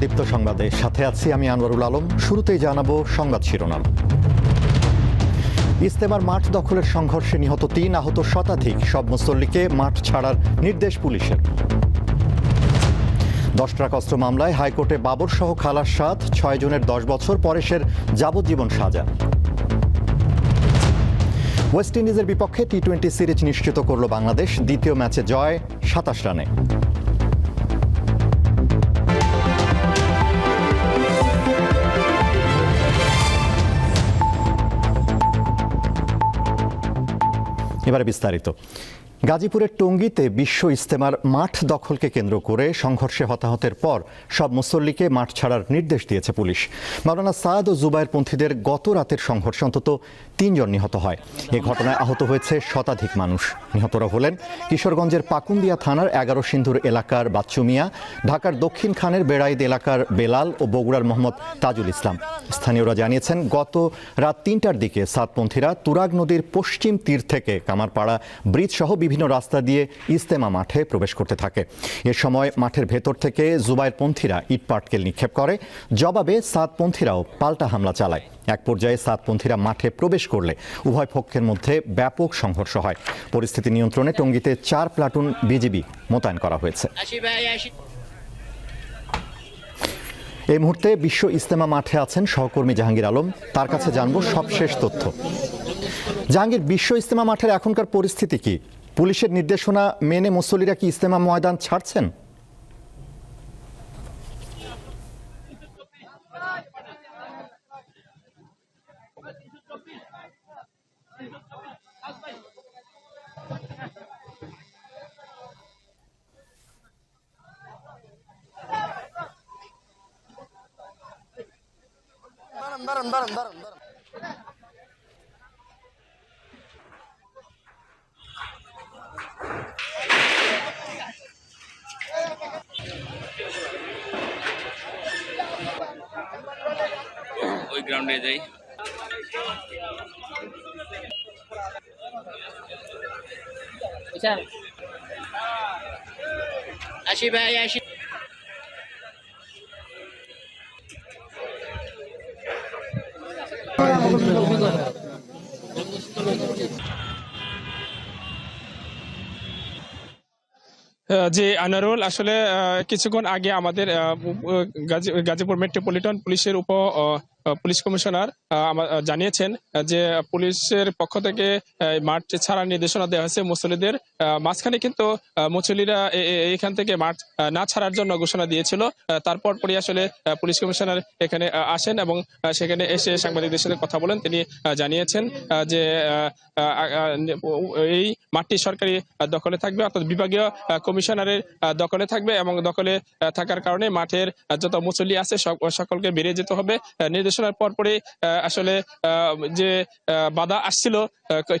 দীপ্ত সংবাদে। সাথে আছি আমি আনোয়ারুল আলম। শুরুতেই জানাব সংবাদ শিরোনাম। ইস্তেমার মাঠ দখলের সংঘর্ষে নিহত তিন আহত শতাধিক। সব মুসল্লিকে মাঠ ছাড়ার নির্দেশ পুলিশের। দশ ট্রাক অস্ত্র মামলায় হাইকোর্টে বাবর সহ খালাস সাত, ছয় জনের দশ বছর পরেশের যাবজ্জীবন সাজা। ওয়েস্ট ইন্ডিজের বিপক্ষে টি টোয়েন্টি সিরিজ নিশ্চিত করল বাংলাদেশ। দ্বিতীয় ম্যাচে জয় সাতাশ রানে। এবারে বিস্তারিত। গাজীপুরের টঙ্গীতে বিশ্ব ইস্তেমার মাঠ দখলকে কেন্দ্র করে সংঘর্ষে হতাহতের পর সব মুসল্লিকে মাঠ ছাড়ার নির্দেশ দিয়েছে পুলিশ। মাওলানা সাদ ও জুবাইর পন্থীদের গত রাতের সংঘর্ষে অন্তত তিনজন নিহত হয়। এ ঘটনায় আহত হয়েছে শতাধিক মানুষ। নিহতরা হলেন কিশোরগঞ্জের পাকুন্দিয়া থানার এগারো সিন্ধুর এলাকার বাচ্চুমিয়া, ঢাকার দক্ষিণ খানের বেড়াইদ এলাকার বেলাল ও বগুড়ার মোহাম্মদ তাজুল ইসলাম। স্থানীয়রা জানিয়েছেন, গত রাত তিনটার দিকে সাদপন্থীরা তুরাগ নদীর পশ্চিম তীর থেকে কামারপাড়া ব্রিজ সহ বিভিন্ন রাস্তা দিয়ে ইস্তেমা মাঠে প্রবেশ করতে থাকে। এ সময় মাঠের ভেতর থেকে জুবাইরপন্থীরা ইট পাটকেল নিক্ষেপ করে। জবাবে সাতপন্থীরাও পাল্টা হামলা চালায়। এক পর্যায়ে সাতপন্থীরা মাঠে প্রবেশ করলে উভয় পক্ষের মধ্যে ব্যাপক সংঘর্ষ হয়। পরিস্থিতি নিয়ন্ত্রণে টঙ্গীতে চার প্লাটুন বিজিবি মোতায়েন করা হয়েছে। এই মুহূর্তে বিশ্ব ইস্তেমা মাঠে আছেন সহকর্মী জাহাঙ্গীর আলম। তার কাছে জানব সবশেষ তথ্য। জাহাঙ্গীর, বিশ্ব ইস্তেমা মাঠের এখনকার পরিস্থিতি কি? পুলিশের নির্দেশনা মেনে মুসল্লিরা কি ইস্তেমা ময়দান ছাড়ছেন? দাঁড়ান দাঁড়ান দাঁড়ান। দাঁড়ান যাই। আশি ভাই আহ, জি আনারুল আসলে কিছুক্ষণ আগে আমাদের গাজীপুর মেট্রোপলিটন পুলিশের উপ পুলিশ কমিশনার জানিয়েছেন যে পুলিশের পক্ষ থেকে মাঠ ছাড়ার নির্দেশনা দেওয়া হয়েছে মুসল্লিদের। মাঝখানে কিন্তু আহ, মুসল্লিরা এ- এ- থেকে মাঠ না ছাড়ার জন্য ঘোষণা দিয়েছিল। তারপর পরই আসলে পুলিশ কমিশনার এখানে আসেন এবং সেখানে এসে সাংবাদিকদের সাথে কথা বলেন। তিনি জানিয়েছেন যে এই মাঠটি সরকারি দখলে থাকবে অর্থাৎ বিভাগীয় কমিশনারের দখলে থাকবে এবং দখলে থাকার কারণে মাঠের যত মুসল্লি আছে সক- সকলকে বেরিয়ে যেতে হবে। আহ, নির্দেশনার পরপরই আসলে যে বাধা আসছিল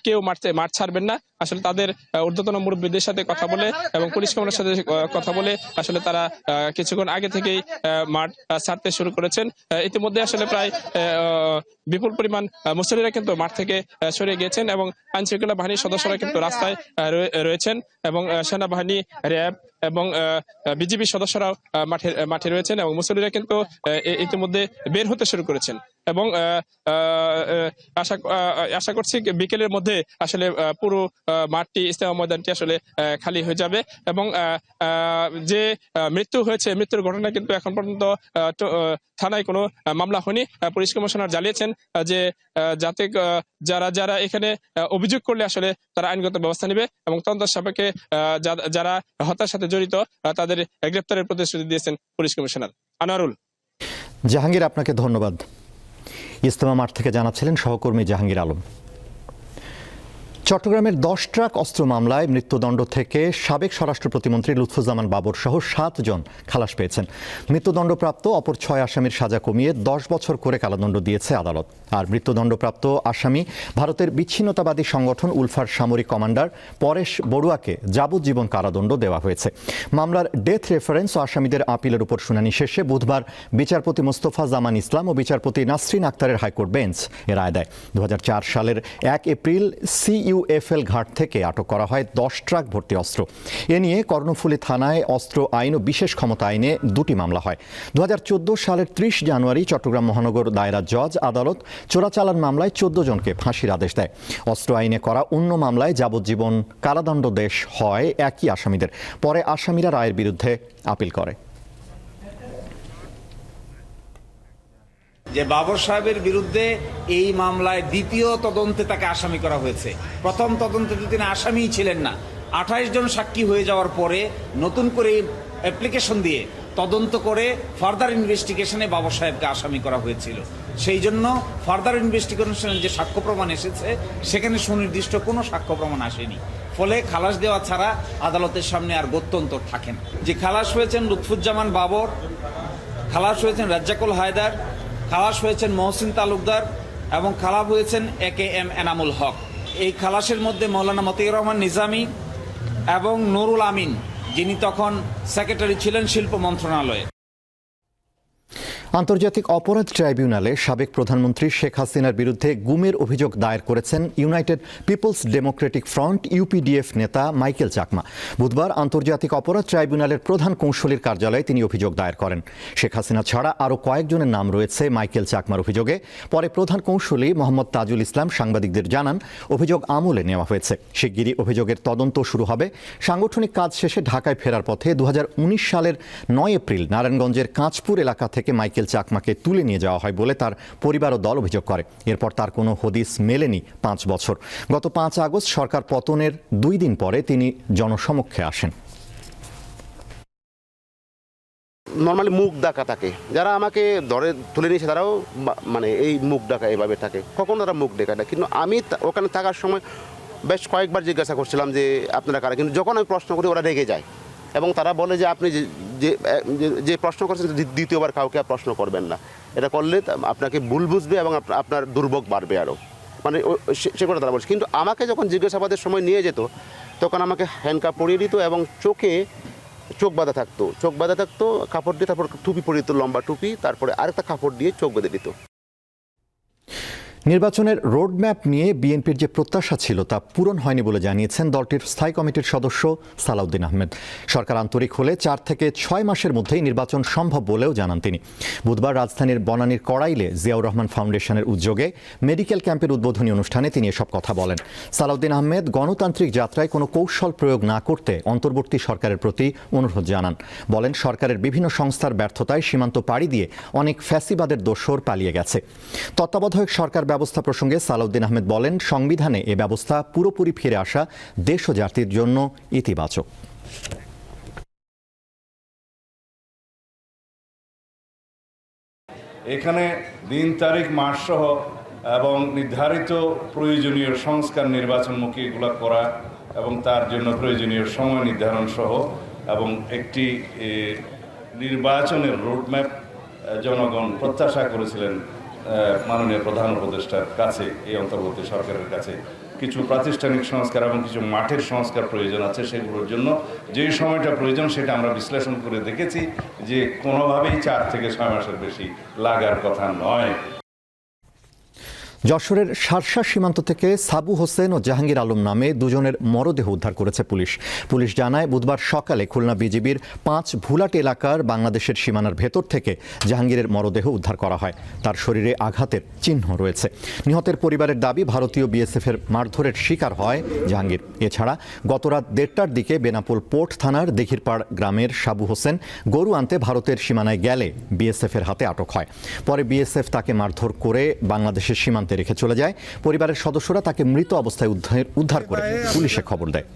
কেউ মাঠে মাঠ ছাড়বেন না। আসলে তাদের ঊর্ধ্বতন মুরব্বীদের সাথে কথা বলে এবং পুলিশ কমিশনের সাথে কথা বলে আসলে তারা কিছুক্ষণ আগে থেকেই মাঠ ছাড়তে শুরু করেছেন। ইতিমধ্যে আসলে প্রায় বিপুল পরিমাণ আহ, মুসল্লিরা কিন্তু মাঠ থেকে সরে গিয়েছেন এবং আইন শৃঙ্খলা বাহিনীর সদস্যরা কিন্তু রাস্তায় রয়েছেন এবং সেনাবাহিনী র্যাব এবং বিজেপি সদস্যরাও মাঠে মাঠে রয়েছেন এবং মুসল্লিরা কিন্তু ইতিমধ্যে বের হতে শুরু করেছেন। এবং আশা আশা করছি বিকেলের মধ্যে আসলে পুরো মাঠটি ইস্তেমা ময়দানটি আসলে খালি হয়ে যাবে এবং যে মৃত্যু হয়েছে, মৃত্যুর ঘটনা কিন্তু এখন পর্যন্ত থানায় কোনো মামলা হয়নি। পুলিশ কমিশনার জানিয়েছেন যে যাতে যারা যারা এখানে অভিযোগ করলে আসলে তারা আইনগত ব্যবস্থা নেবে এবং তদন্ত সাপেক্ষে যারা হত্যার সাথে জড়িত তাদের গ্রেপ্তারের প্রতিশ্রুতি দিয়েছেন পুলিশ কমিশনার। আনোয়ারুল। জাহাঙ্গীর, আপনাকে ধন্যবাদ। ইস্তেমা মাঠ থেকে জানাচ্ছিলেন সহকর্মী জাহাঙ্গীর আলম। চট্টগ্রামের দশ ট্রাক অস্ত্র মামলায় মৃত্যুদণ্ড থেকে সাবেক স্বরাষ্ট্র প্রতিমন্ত্রী লুৎফুজ্জামান বাবর সহ সাতজন খালাস পেয়েছেন। মৃত্যুদণ্ডপ্রাপ্ত অপর ছয় আসামির সাজা কমিয়ে দশ বছর করে কারাদণ্ড দিয়েছে আদালত। আর মৃত্যুদণ্ডপ্রাপ্ত আসামি ভারতের বিচ্ছিন্নতাবাদী সংগঠন উলফার সামরিক কমান্ডার পরেশ বড়ুয়াকে যাবজ্জীবন কারাদণ্ড দেওয়া হয়েছে। মামলার ডেথ রেফারেন্স ও আসামিদের আপিলের উপর শুনানি শেষে বুধবার বিচারপতি মোস্তফা জামান ইসলাম ও বিচারপতি নাসরিন আক্তারের হাইকোর্ট বেঞ্চ এ রায় দেয়। দু হাজার চার সালের এক এপ্রিল সিইউ কিউএফএল ঘাট থেকে আটক করা হয় দশ ট্রাক ভর্তি অস্ত্র। এ নিয়ে কর্ণফুলী থানায় অস্ত্র আইন ও বিশেষ ক্ষমতা আইনে দুটি মামলা হয়। দু হাজার চোদ্দ সালের ত্রিশ জানুয়ারি চট্টগ্রাম মহানগর দায়রা জজ আদালত চোরাচালান মামলায় চোদ্দ জনকে ফাঁসির আদেশ দেয়। অস্ত্র আইনে করা অন্য মামলায় যাবজ্জীবন কারাদণ্ড দেশ হয় একই আসামিদের। পরে আসামিরা রায়ের বিরুদ্ধে আপিল করে। যে বাবর সাহেবের বিরুদ্ধে এই মামলায় দ্বিতীয় তদন্তে তাকে আসামি করা হয়েছে। প্রথম তদন্তে তো তিনি আসামিই ছিলেন না। আঠাইশ জন সাক্ষী হয়ে যাওয়ার পরে নতুন করে অ্যাপ্লিকেশন দিয়ে তদন্ত করে ফার্দার ইনভেস্টিগেশনে বাবর সাহেবকে আসামি করা হয়েছিল। সেই জন্য ফার্দার ইনভেস্টিগেশনের যে সাক্ষ্য প্রমাণ এসেছে, সেখানে সুনির্দিষ্ট কোনো সাক্ষ্য প্রমাণ আসেনি। ফলে খালাস দেওয়া ছাড়া আদালতের সামনে আর গত্যন্তর থাকেন যে খালাস হয়েছেন লুৎফুজ্জামান বাবর, খালাস হয়েছেন রাজ্জাকুল হায়দার খালাস হয়েছেন মহসিন তালুকদার এবং খালাস হয়েছেন এ কে এম এনামুল হক। এই খালাসের মধ্যে মৌলানা মতিউর রহমান নিজামী এবং নুরুল আমিন, যিনি তখন সেক্রেটারি ছিলেন শিল্প মন্ত্রণালয়ে। আন্তর্জাতিক অপরাধ ট্রাইব্যুনালে সাবেক প্রধানমন্ত্রী শেখ হাসিনার বিরুদ্ধে গুমের অভিযোগ দায়ের করেছেন united people's democratic front UPDF নেতা মাইকেল চাকমা। বুধবার আন্তর্জাতিক অপরাধ ট্রাইব্যুনালের প্রধান কৌঁসুলির কার্যালয়ে তিনি অভিযোগ দায়ের করেন। শেখ হাসিনা ছাড়া আরও কয়েকজনের নাম রয়েছে মাইকেল চাকমার অভিযোগে। পরে প্রধান কৌঁসুলি মোহাম্মদ তাজুল ইসলাম সাংবাদিকদের জানান, অভিযোগ আমলে নেওয়া হয়েছে। শিগগিরই অভিযোগের তদন্ত শুরু হবে। সাংগঠনিক কাজ শেষে ঢাকায় ফেরার পথে দু হাজার উনিশ সালের নয় এপ্রিল নারায়ণগঞ্জের কাঁচপুর এলাকা থেকে মাইকেল চাকমাকে তুলে নিয়ে যাওয়া হয় বলে তার পরিবার ও দল অভিযোগ করে। এরপর তার কোনো হদিস মেলেনি পাঁচ বছর। গত পাঁচ আগস্ট সরকার পতনের দুই দিন পরে তিনি জনসমক্ষে আসেন। নর্মালি মুখ ডাকা থাকে। যারা আমাকে ধরে তুলে নিয়েছে তারাও মানে এই মুখ ডাকা এভাবে থাকে। কখনো তারা মুখ ডেকা না। কিন্তু আমি ওখানে থাকার সময় বেশ কয়েকবার জিজ্ঞাসা করছিলাম যে, আপনারা কারা? কিন্তু যখন আমি প্রশ্ন করি, ওরা রেগে যায়। এবং তারা বলে যে আপনি যে- যে প্রশ্ন করছেন দ্বিতীয়বার কাউকে আর প্রশ্ন করবেন না। এটা করলে আপনাকে ভুল বুঝবে এবং আপনার দুর্ভোগ বাড়বে আরও। মানে সে কথা তারা বলছে। কিন্তু আমাকে যখন জিজ্ঞাসাবাদের সময় নিয়ে যেত, তখন আমাকে হ্যান্ডকাপ পরিয়ে দিত এবং চোখে চোখ বাঁধা থাকতো। চোখ বাঁধা থাকতো, কাপড় দিয়ে তারপর টুপি পরিয়ে দিত, লম্বা টুপি, তারপরে আরেকটা কাপড় দিয়ে চোখ বেঁধে দিত। নির্বাচনের রোডম্যাপ নিয়ে বিএনপির যে প্রত্যাশা ছিল তা পূরণ হয়নি বলে জানিয়েছেন দলটির স্থায়ী কমিটির সদস্য সালাউদ্দিন আহমেদ। সরকার আন্তরিক হলে চার থেকে ছয় মাসের মধ্যেই নির্বাচন সম্ভব বলেও জানান তিনি। বুধবার রাজধানীর বনানীর কড়াইলে জিয়াউর রহমান ফাউন্ডেশনের উদ্যোগে মেডিকেল ক্যাম্পের উদ্বোধনী অনুষ্ঠানে তিনি এসব কথা বলেন। সালাউদ্দিন আহমেদ গণতান্ত্রিক যাত্রায় কোনো কৌশল প্রয়োগ না করতে অন্তর্বর্তী সরকারের প্রতি অনুরোধ জানান। বলেন, সরকারের বিভিন্ন সংস্থার ব্যর্থতায় সীমান্ত পাড়ি দিয়ে অনেক ফ্যাসিবাদের দোষর পালিয়ে গেছে। তত্ত্বাবধায়ক সরকার ব্যবস্থা প্রসঙ্গে সালাউদ্দিন আহমেদ বলেন, সংবিধানে এ ব্যবস্থা পুরোপুরি ফিরে আসা দেশ ও জাতির জন্য ইতিবাচক। এখানে দিন, তারিখ মাস সহ এবং নির্ধারিত প্রয়োজনীয় সংস্কার নির্বাচনমুখী এগুলো করা এবং তার জন্য প্রয়োজনীয় সময় নির্ধারণ সহ এবং একটি নির্বাচনের রোডম্যাপ জনগণ প্রত্যাশা করেছিলেন। মাননীয় প্রধান উপদেষ্টার কাছে, এই অন্তর্বর্তী সরকারের কাছে কিছু প্রাতিষ্ঠানিক সংস্কার এবং কিছু মাঠের সংস্কার প্রয়োজন আছে সেগুলোর জন্য। যেই সময়টা প্রয়োজন সেটা আমরা বিশ্লেষণ করে দেখেছি যে কোনোভাবেই চার থেকে ছয় মাসের বেশি লাগার কথা নয়। যশোরের সারসা সীমান্ত থেকে সাবু হোসেন ও জাহাঙ্গীর আলম নামে দুজনের মরদেহ উদ্ধার করেছে পুলিশ। পুলিশ জানায়, বুধবার সকালে খুলনা বিজিবির পাঁচ ভুলাট এলাকার বাংলাদেশের সীমানার ভেতর থেকে জাহাঙ্গীরের মরদেহ উদ্ধার করা হয়। তার শরীরে আঘাতের চিহ্ন রয়েছে। নিহতের পরিবারের দাবি, ভারতীয় বিএসএফের মারধরের শিকার হয় জাহাঙ্গীর। এছাড়া, গতরাত দেড়টার দিকে বেনাপোল পোর্ট থানার দিঘিরপাড় গ্রামের সাবু হোসেন গরু আনতে ভারতের সীমানায় গেলে বিএসএফের হাতে আটক হয়। পরে বিএসএফ তাকে মারধর করে বাংলাদেশের সীমান্তে রেখে চলে যায়। পরিবারের সদস্যরা তাকে মৃত অবস্থায় উদ্ধার উদ্ধার করে পুলিশে খবর দেয়।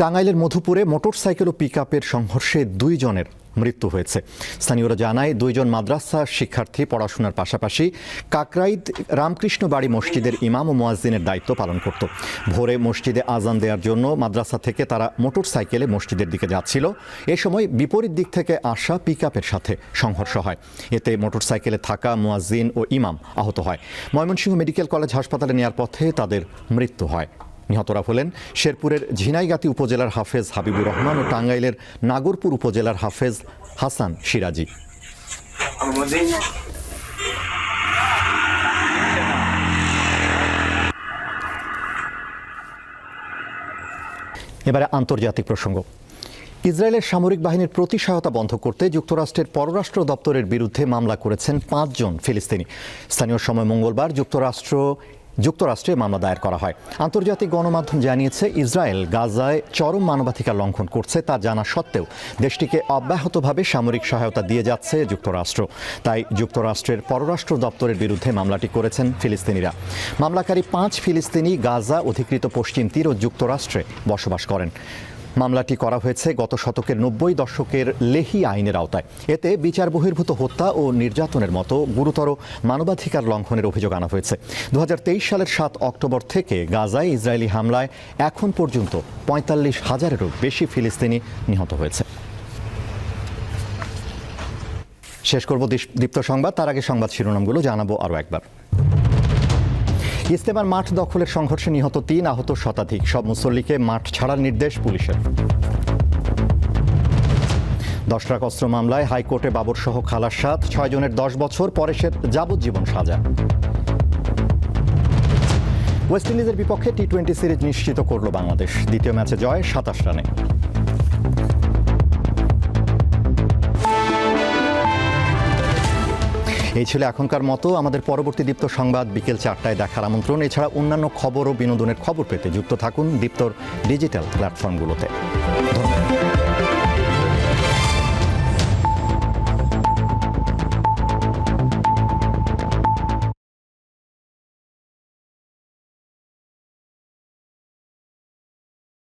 টাঙ্গাইলের মধুপুরে মোটরসাইকেল ও পিকআপের সংঘর্ষে দুই জনের মৃত্যু হয়েছে। স্থানীয়রা জানায়, দুইজন মাদ্রাসা শিক্ষার্থী পড়াশোনার পাশাপাশি কাকরাইদ রামকৃষ্ণ বাড়ি মসজিদের ইমাম ও মোয়াজ্জিনের দায়িত্ব পালন করত। ভোরে মসজিদে আজান দেওয়ার জন্য মাদ্রাসা থেকে তারা মোটর সাইকেলে মসজিদের দিকে যাচ্ছিল। এ সময় বিপরীত দিক থেকে আসা পিকআপের সাথে সংঘর্ষ হয়। এতে মোটর সাইকেলে থাকা মোয়াজ্জিন ও ইমাম আহত হয়। ময়মনসিংহ মেডিকেল কলেজ হাসপাতালে নেওয়ার পথে তাদের মৃত্যু হয়। নিহতরা হলেন শেরপুরের ঝিনাইগাতি উপজেলার হাফেজ হাবিবুর রহমান ও টাঙ্গাইলের নাগরপুর উপজেলার হাফেজ হাসান সিরাজি। এবারে আন্তর্জাতিক প্রসঙ্গ। ইসরায়েলের সামরিক বাহিনীর প্রতি সহায়তা বন্ধ করতে যুক্তরাষ্ট্রের পররাষ্ট্র দপ্তরের বিরুদ্ধে মামলা করেছেন পাঁচজন ফিলিস্তিনি। স্থানীয় সময় মঙ্গলবার যুক্তরাষ্ট্র যুক্তরাষ্ট্রে মামলা দায়ের করা হয়। আন্তর্জাতিক গণমাধ্যম জানিয়েছে, ইসরায়েল গাজায় চরম মানবাধিকার লঙ্ঘন করছে তা জানা সত্ত্বেও দেশটিকে অব্যাহতভাবে সামরিক সহায়তা দিয়ে যাচ্ছে যুক্তরাষ্ট্র। তাই যুক্তরাষ্ট্রের পররাষ্ট্র দপ্তরের বিরুদ্ধে মামলাটি করেছেন ফিলিস্তিনিরা। মামলাকারী পাঁচ ফিলিস্তিনি গাজা অধিকৃত পশ্চিম তীর ও যুক্তরাষ্ট্রে বসবাস করেন। মামলাটি করা হয়েছে গত শতকের নব্বই দশকের লেহি আইনের আওতায়। এতে বিচার বহির্ভূত হত্যা ও নির্যাতনের মতো গুরুতর মানবাধিকার লঙ্ঘনের অভিযোগ আনা হয়েছে। দু হাজার তেইশ সালের সাত অক্টোবর থেকে গাজায় ইসরায়েলি হামলায় এখন পর্যন্ত পঁয়তাল্লিশ হাজারেরও বেশি ফিলিস্তিনি নিহত হয়েছে। শেষ করব দীপ- দীপ্ত সংবাদ, তার আগে সংবাদ শিরোনামগুলো জানাব আরও একবার। ইস্তেমার মাঠ দখলের সংঘর্ষে নিহত তিন আহত শতাধিক। সব মুসল্লিকে মাঠ ছাড়ার নির্দেশ পুলিশের। দশ লাখ অস্ত্র মামলায় হাইকোর্টে বাবর সহ খালাস সাত, ছয় জনের দশ বছর পরেশের যাবজ্জীবন সাজা। ওয়েস্ট ইন্ডিজের বিপক্ষে টি টোয়েন্টি সিরিজ নিশ্চিত করল বাংলাদেশ। দ্বিতীয় ম্যাচে জয় সাতাশ রানে। এই ছিল এখনকার মতো। আমাদের পরবর্তী দীপ্ত সংবাদ বিকেল চারটায় দেখার আমন্ত্রণ। এছাড়া অন্যান্য খবর ও বিনোদনের খবর পেতে যুক্ত থাকুন দীপ্তর ডিজিটাল প্ল্যাটফর্মগুলোতে।